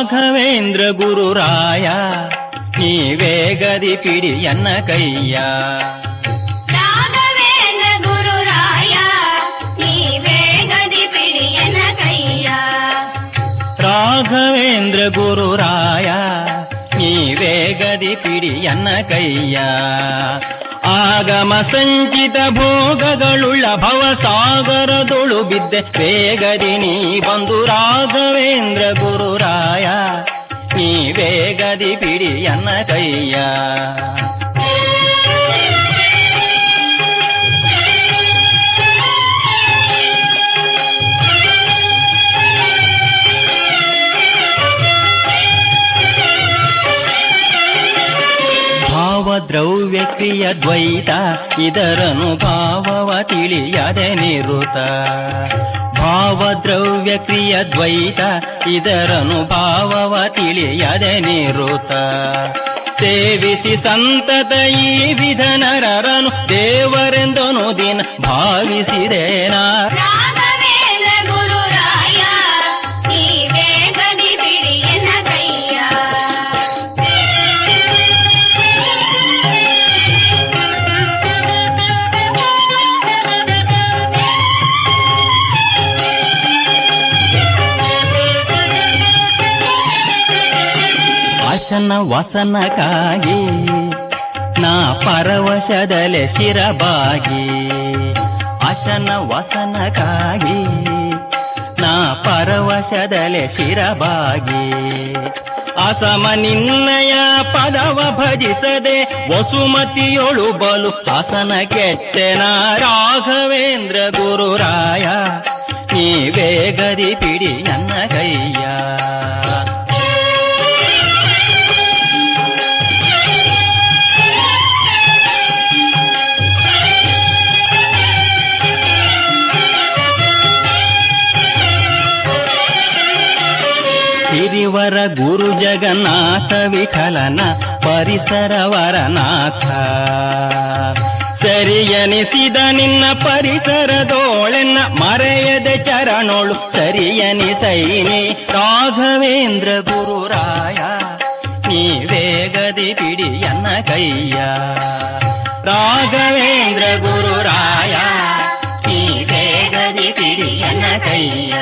ರಾಘವೇಂದ್ರ ಗುರುರಾಯ ನೀವೇ ಗದಿ ಪಿಡಿ ಎನ್ನ ಕೈಯ ರಾಘವೇಂದ್ರ ಗುರುರಾಯ ನೀವೇ ಗದಿ ಪಿಡಿಯನ ಕೈಯ ರಾಘವೇಂದ್ರ ಗುರುರಾಯ ನೀವೇ ಗದಿ ಪಿಡಿ ಎನ್ನ ಕೈಯ ಆಗಮ ಸಂಚಿತ ಭೋಗಗಳುಳ್ಳ ಭವಸಾಗರದೊಳು ಬಿದ್ದೆ ಬೇಗದಿ ನೀ ಬಂದು ರಾಘವೇಂದ್ರ ನೀವೇ ಗದಿ ಪಿಡಿ ಎನ್ನ ಕೈಯ ಭಾವದ್ರವ್ಯ ಕ್ರಿಯ ದ್ವೈತ ಇದರನು ಭಾವವ ತಿಳಿಯದೆ ನಿರುತ ಭಾವದ್ರವ್ಯ ಕ್ರಿಯ ದ್ವೈತ ಇದರನುಭಾವವ ತಿಳಿಯದೆ ನಿರುತ. ಸೇವಿಸಿ ಸಂತತ ಈ ವಿಧನರರನು ದೇವರೆಂದನು ದಿನ ಭಾವಿಸಿದೇನಾ? ಆಶನ ವಸನಕ್ಕಾಗಿ, ನಾ ಪರವಶದಲೆ ಶಿರಬಾಗಿ ಆಶನ ವಸನಕ್ಕಾಗಿ, ನಾ ಪರವಶದಲೆ ಶಿರಬಾಗಿ ಅಸಮ ನಿನ್ನಯ ಪದವ ಭಜಿಸದೆ ವಸುಮತಿಯೊಳು ಬಲು ಹಸನ ಕೆಟ್ಟೆನ ರಾಘವೇಂದ್ರ ಗುರುರಾಯ, ನೀವೇ ಗದಿ ಪಿಡಿ ನನ್ನ ಸಿರಿವರ ಗುರು ಜಗನ್ನಾಥ ವಿಠಲನ ಪರಿಸರವರನಾಥ ಸರಿಯನಿಸಿದ ನಿನ್ನ ಪರಿಸರದೋಳೆನ್ನ ಮರೆಯದೆ ಚರಣೋಳು. ಸರಿಯನಿಸೈನಿ ರಾಘವೇಂದ್ರ ಗುರುರಾಯ ನೀ ವೇಗದಿ ಪಿಡಿಯನ್ನ ಕೈಯ. ರಾಘವೇಂದ್ರ ಗುರುರಾಯ ನೀ ವೇಗದಿ ಪಿಡಿಯನ್ನ ಕೈಯ.